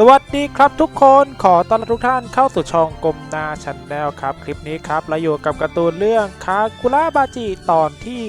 สวัสดีครับทุกคนขอต้อนรับทุกท่านเข้าสู่ช่องกลมนาชันแนลครับ คลิปนี้ครับเราอยู่กับการ์ตูนเรื่องคาคุระบาจิตอนที่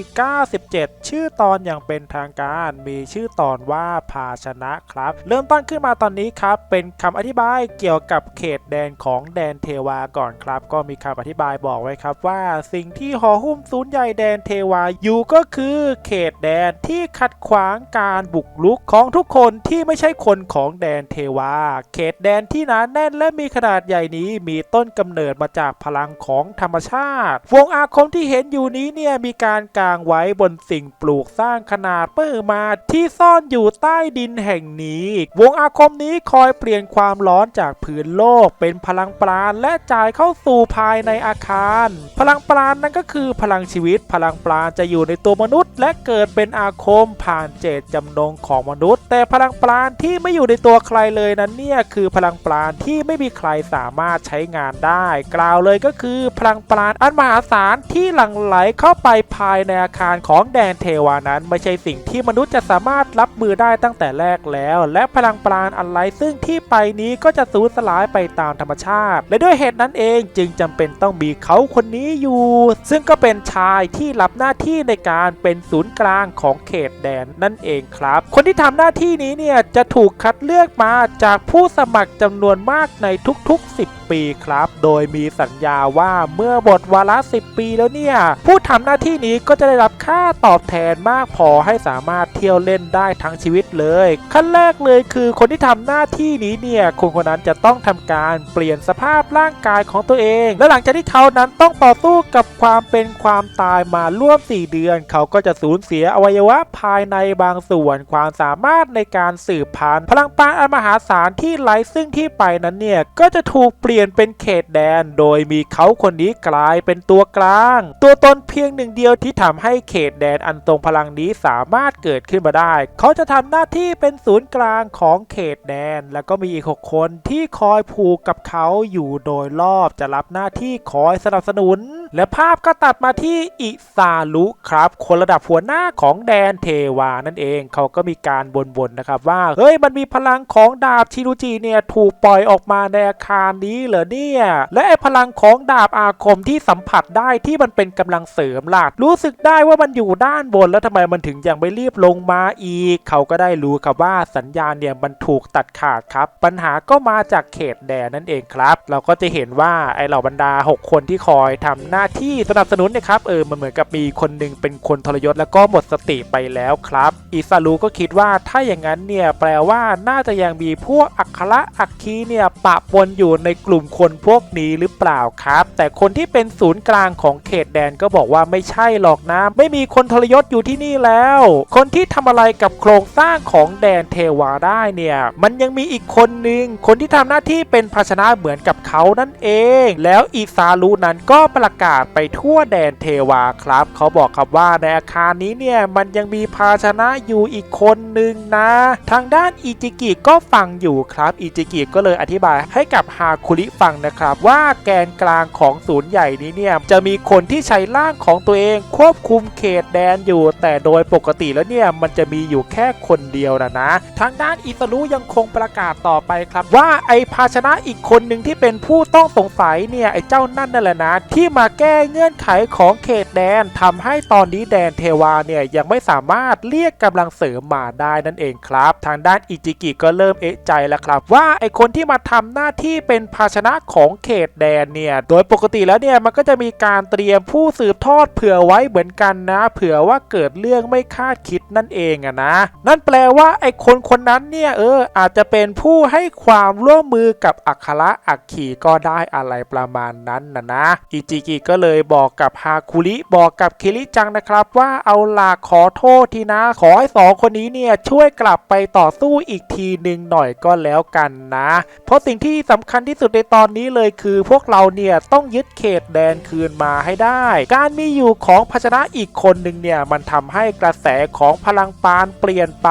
97 ชื่อตอนอย่างเป็นทางการมีชื่อตอนว่าภาชนะครับ เริ่มต้นขึ้นมาตอนนี้ครับ เป็นคำอธิบายเกี่ยวกับเขตแดนของแดนเทวาก่อนครับ ก็มีคำอธิบายบอกไว้ครับว่า สิ่งที่ห่อหุ้มศูนย์ใหญ่แดนเทวาอยู่ก็คือ เขตแดนที่ขัดขวางการบุกรุกของทุกคนที่ไม่ใช่คนของแดนเทวาเขตแดนที่หนาแน่นและมีขนาดใหญ่นี้มีต้นกำเนิดมาจากพลังของธรรมชาติ วงอาคมที่เห็นอยู่นี้เนี่ยมีการกางไว้บนสิ่งปลูกสร้างขนาดเปิมาที่ซ่อนอยู่ใต้ดินแห่งนี้ วงอาคมนี้คอยเปลี่ยนความร้อนจากผืนโลก เป็นพลังปราณและจ่ายเข้าสู่ภายในอาคาร พลังปราณนั่นก็คือพลังชีวิต พลังปราณจะอยู่ในตัวมนุษย์ และเกิดเป็นอาคมผ่านเจตจำนงของมนุษย์ แต่พลังปราณที่ไม่อยู่ในตัวใครเลยนั้นเนี่ยคือพลังปราณที่ไม่มีใครสามารถใช้งานได้ กล่าวเลยก็คือพลังปราณอันมหาศาลที่หลั่งไหลเข้าไปภายในอาคารของแดนเทวานั้น ไม่ใช่สิ่งที่มนุษย์จะสามารถรับมือได้ตั้งแต่แรกแล้ว และพลังปราณอันไรซึ่งที่ไปนี้ก็จะสูญสลายไปตามธรรมชาติ และด้วยเหตุนั้นเองจึงจำเป็นต้องมีเขาคนนี้อยู่ ซึ่งก็เป็นชายที่รับหน้าที่ในการเป็นศูนย์กลางของเขตแดนนั่นเองครับ คนที่ทำหน้าที่นี้เนี่ยจะถูกคัดเลือกมาจากากผู้สมัครจำนวนมากในทุกๆ 10 ปีครับ โดยมีสัญญาว่าเมื่อหมดวาระ 10 ปีแล้วเนี่ย ผู้ทำหน้าที่นี้ก็จะได้รับค่าตอบแทนมากพอให้สามารถเที่ยวเล่นได้ทั้งชีวิตเลย ขั้นแรกเลยคือคนที่ทำหน้าที่นี้เนี่ยคนคนนั้นจะต้องทำการเปลี่ยนสภาพร่างกายของตัวเอง และหลังจากที่เขานั้นต้องต่อสู้กับความเป็นความตายมาร่วม 4 เดือน เขาก็จะสูญเสียอวัยวะภายในบางส่วน ความสามารถในการสืบพันธุ์พลังปราณอันมหาศาลที่ไร้ซึ่งที่ไปนั้นเนี่ย ก็จะถูกเปลี่ยนเป็นเขตแดน โดยมีเขาคนนี้กลายเป็นตัวกลาง ตัวตนเพียงหนึ่งเดียวที่ทำให้เขตแดนอันทรงพลังนี้สามารถเกิดขึ้นมาได้ เขาจะทำหน้าที่เป็นศูนย์กลางของเขตแดน แล้วก็มีอีก6คนที่คอยผูกกับเขาอยู่โดยรอบจะรับหน้าที่คอยสนับสนุน และภาพก็ตัดมาที่อิซาลุครับ คนระดับหัวหน้าของแดนเทวานั่นเองเขาก็มีการบ่นๆนะครับว่า เฮ้ยมันมีพลังของดาบชิรุจิเนี่ยถูกปล่อยออกมาในอาคารนี้เหรอเนี่ย และไอพลังของดาบอาคมที่สัมผัสได้ที่มันเป็นกำลังเสริมล่ะรู้สึกได้ว่ามันอยู่ด้านบนแล้วทำไมมันถึงยังไม่รีบลงมาอีก เขาก็ได้รู้ครับว่าสัญญาณเนี่ยมันถูกตัดขาดครับ ปัญหาก็มาจากเขตแดนนั่นเองครับ เราก็จะเห็นว่าไอเหล่าบรรดา 6 คนที่คอยทำหน้าที่สนับสนุนเนะครับเออมันเหมือนกับมีคนหนึ่งเป็นคนทรยศแล้วก็หมดสติไปแล้วครับ อิซารุก็คิดว่าถ้าอย่างนั้นเนี่ยแปลว่าน่าจะยังมีพวกอัคระอัคคีเนี่ยปะปนอยู่ในกลุ่มคนพวกนี้หรือเปล่าครับ แต่คนที่เป็นศูนย์กลางของเขตแดนก็บอกว่าไม่ใช่หรอกนะไม่มีคนทรยศอยู่ที่นี่แล้ว คนที่ทำอะไรกับโครงสร้างของแดนเทวาได้เนี่ยมันยังมีอีกคนหนึ่งคนที่ทำหน้าที่เป็นภาชนะเหมือนกับเขานั่นเอง แล้วอิซารุนั้นก็ประกาศไปทั่วแดนเทวาครับ เขาบอกครับว่าในอาคารนี้เนี่ยมันยังมีภาชนะอยู่อีกคนหนึ่งนะ ทางด้านอิจิกิก็ฟังอยู่ครับอิจิกิก็เลยอธิบายให้กับฮาคุริฟังนะครับ ว่าแกนกลางของศูนย์ใหญ่นี้เนี่ยจะมีคนที่ใช้ร่างของตัวเองควบคุมเขตแดนอยู่ แต่โดยปกติแล้วเนี่ยมันจะมีอยู่แค่คนเดียวนะนะ ทางด้านอิตาลุยังคงประกาศต่อไปครับว่าไอภาชนะอีกคนหนึ่งที่เป็นผู้ต้องสงสัยเนี่ยไอเจ้านั่นนั่นแหละนะที่มาแก้เงื่อนไขของเขตแดนทำให้ตอนนี้แดนเทวาเนี่ยยังไม่สามารถเรียกกำลังเสริมมาได้นั่นเองครับ ทางด้านอิจิกิก็เริ่มเอะใจแล้วครับ ว่าไอคนที่มาทำหน้าที่เป็นภาชนะของเขตแดนเนี่ยโดยปกติแล้วเนี่ยมันก็จะมีการเตรียมผู้สืบทอดเผื่อไว้เหมือนกันนะ เผื่อว่าเกิดเรื่องไม่คาดคิดนั่นเองอะนะ นั่นแปลว่าไอคนคนนั้นเนี่ยเอออาจจะเป็นผู้ให้ความร่วมมือกับอัคระอักขีก็ได้อะไรประมาณนั้นนะนะอิจิกิก็เลยบอกกับฮาคุริบอกกับคิริจังนะครับว่าเอาล่ะขอโทษทีนะ ขอให้สองคนนี้เนี่ยช่วยกลับไปต่อสู้อีกทีหนึ่งหน่อยก็แล้วกันนะ เพราะสิ่งที่สำคัญที่สุดในตอนนี้เลยคือพวกเราเนี่ยต้องยึดเขตแดนคืนมาให้ได้ การมีอยู่ของภาชนะอีกคนหนึ่งเนี่ยมันทำให้กระแสของพลังปานเปลี่ยนไป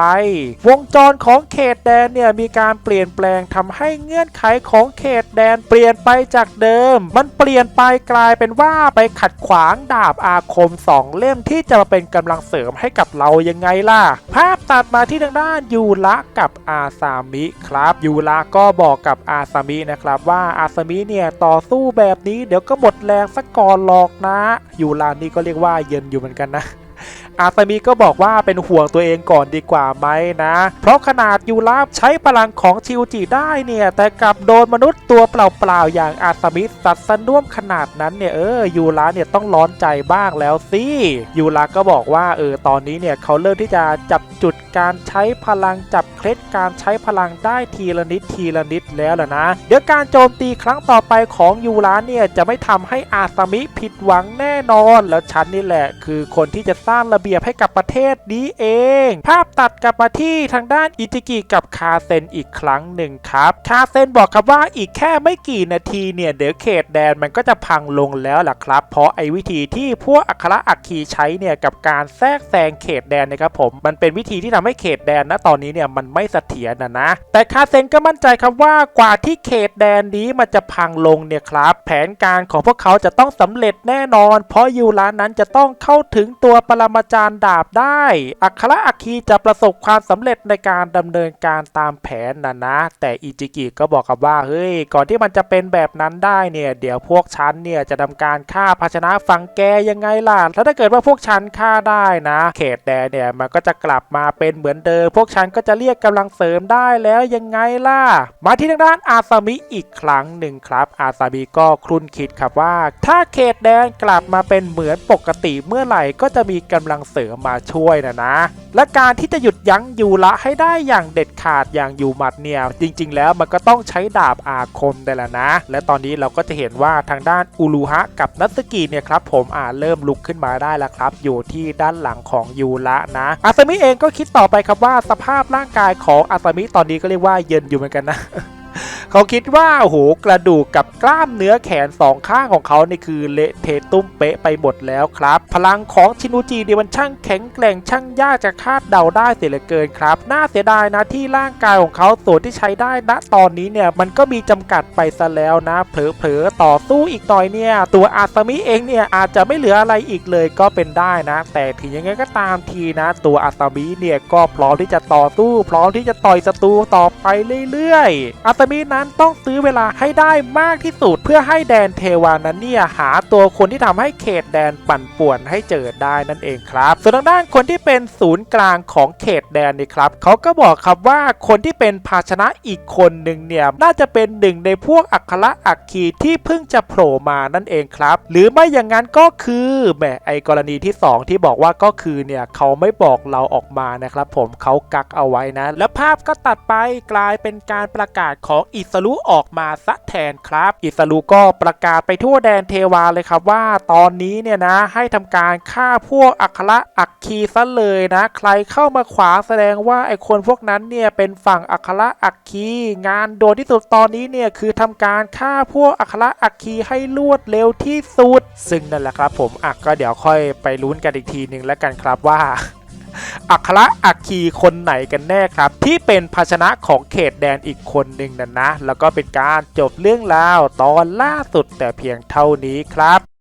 วงจรของเขตแดนเนี่ยมีการเปลี่ยนแปลงทำให้เงื่อนไขของเขตแดนเปลี่ยนไปจากเดิม มันเปลี่ยนไปกลายเป็นว่าว่าไปขัดขวางดาบอาคมสองเล่มที่จะมาเป็นกำลังเสริมให้กับเรายังไงล่ะ ภาพตัดมาที่ทางด้านยูระกับอาซามิครับยูระก็บอกกับอาซามินะครับว่าอาซามิเนี่ยต่อสู้แบบนี้เดี๋ยวก็หมดแรงสักก่อนหรอกนะยูระนี่ก็เรียกว่าเย็นอยู่เหมือนกันนะ อาตามิก็บอกว่าเป็นห่วงตัวเองก่อนดีกว่าไหมนะ เพราะขนาดยูราฟใช้พลังของชิวจิได้เนี่ย แต่กลับโดนมนุษย์ตัวเปล่าๆอย่างอาตามิสัตสะน่วมขนาดนั้นเนี่ยเออยูราเนี่ยต้องร้อนใจบ้างแล้วสิยูราก็บอกว่าเออตอนนี้เนี่ยเขาเริ่มที่จะจับจุดการใช้พลังจับเคล็ดการใช้พลังได้ทีละนิดทีละนิดแล้วล่ะนะ เดี๋ยวการโจมตีครั้งต่อไปของยูราเนี่ยจะไม่ทำให้อาตามิผิดหวังแน่นอนแล้วฉันนี่แหละ คือคนที่จะสร้างระเบียบให้กับประเทศนี้เอง ภาพตัดกลับมาที่ทางด้านอิจิกิกับคาเซนอีกครั้งหนึ่งครับ คาเซนบอกครับว่าอีกแค่ไม่กี่นาทีเนี่ยเดี๋ยวเขตแดนมันก็จะพังลงแล้วล่ะครับ เพราะไอ้วิธีที่พวกอัครอัคคีใช้เนี่ยกับการแทรกแซงเขตแดนนะครับผม มันเป็นวิธีที่ทำให้เขตแดนณตอนนี้เนี่ยมันไม่เสถียรนะนะ แต่คาเซนก็มั่นใจครับว่ากว่าที่เขตแดนนี้มันจะพังลงเนี่ยครับ แผนการของพวกเขาจะต้องสำเร็จแน่นอน เพราะยูรานั้นจะต้องเข้าถึงตัวปรมาจารย์ดาบได้ อัครอัคคีจะประสบความสำเร็จในการดำเนินการตามแผนนะนะ แต่อิจิกิก็บอกกับว่าเฮ้ยก่อนที่มันจะเป็นแบบนั้นได้เนี่ยเดี๋ยวพวกฉันเนี่ยจะทำการฆ่าภาชนะฝังแกยังไงล่ะแล้วถ้าเกิดว่าพวกฉันฆ่าได้นะ เขตแดนเนี่ยมันก็จะกลับมาเป็นเหมือนเดิมพวกฉันก็จะเรียกกำลังเสริมได้แล้วยังไงล่ะ มาที่ทางด้านอาซามิอีกครั้งหนึ่งครับ อาซามิก็ครุ่นคิดครับว่า ถ้าเขตแดนกลับมาเป็นเหมือนปกติเมื่อไหร่ก็จะมีกำลังเสริมมาช่วยนะนะ และการที่จะหยุดยั้งยูระให้ได้อย่างเด็ดขาดอย่างยูหมัดเนี่ยจริง ๆ แล้วมันก็ต้องใช้ดาบอาคมได้แล้วนะ และตอนนี้เราก็จะเห็นว่าทางด้านอูรุฮะกับนัตสกิเนี่ยครับผมอ่าเริ่มลุกขึ้นมาได้แล้วครับ อยู่ที่ด้านหลังของยูระนะอาซามิเองก็คิดต่อไปครับว่าสภาพร่างกายของอาซามิตอนนี้ก็เรียกว่าเย็นอยู่เหมือนกันนะ เขาคิดว่าโอ้โหกระดูกกับกล้ามเนื้อแขนสองข้างของเขานี่คือเละเทะตุ้มเป๊ะไปหมดแล้วครับ พลังของชินูจิเนี่ยมันช่างแข็งแกร่งช่างยากจะคาดเดาได้เสียเหลือเกินครับน่าเสียดายนะที่ร่างกายของเขาส่วนที่ใช้ได้ณตอนนี้เนี่ยมันก็มีจำกัดไปซะแล้วนะเผลอๆต่อสู้อีกหน่อยเนี่ยตัวอาซามิเองเนี่ยอาจจะไม่เหลืออะไรอีกเลยก็เป็นได้นะ แต่ถึงยังไงก็ตามทีนะ ตัวอาซามิเนี่ยก็พร้อมที่จะต่อสู้พร้อมที่จะต่อยศัตรูต่อไปเรื่อยๆอาซามินั้นต้องซื้อเวลาให้ได้มากที่สุด เพื่อให้แดนเทวานั้นเนี่ยหาตัวคนที่ทำให้เขตแดนปั่นป่วนให้เจอได้นั่นเองครับ ส่วนทางด้านคนที่เป็นศูนย์กลางของเขตแดนนี่ครับเขาก็บอกครับว่าคนที่เป็นภาชนะอีกคนหนึ่งเนี่ยน่าจะเป็นหนึ่งในพวกอัคระอักคีที่เพิ่งจะโผล่มานั่นเองครับ หรือไม่อย่างนั้นก็คือแหมไอกรณีที่สองที่บอกว่าก็คือเนี่ยเขาไม่บอกเราออกมานะครับ ผมเขากักเอาไว้นะ แล้วภาพก็ตัดไปกลายเป็นการประกาศของอิสรุออกมาซะแทนครับ อิสรุก็ประกาศไปทั่วแดนเทวาเลยครับว่าตอนนี้เนี่ยนะให้ทำการฆ่าพวกอัคระอักคีซะเลยนะ ใครเข้ามาขวางแสดงว่าไอคนพวกนั้นเนี่ยเป็นฝั่งอัคระอักคีงานโดนที่สุดตอนนี้เนี่ยคือทำการฆ่าพวกอัคระอักคีให้รวดเร็วที่สุด ซึ่งนั่นแหละครับผมอะก็เดี๋ยวค่อยไปลุ้นกันอีกทีหนึ่งแล้วกันครับว่า อัครอัคคีคนไหนกันแน่ครับ ที่เป็นภาชนะของเขตแดนอีกคนหนึ่งนั่นนะ แล้วก็เป็นการจบเรื่องราวตอนล่าสุดแต่เพียงเท่านี้ครับ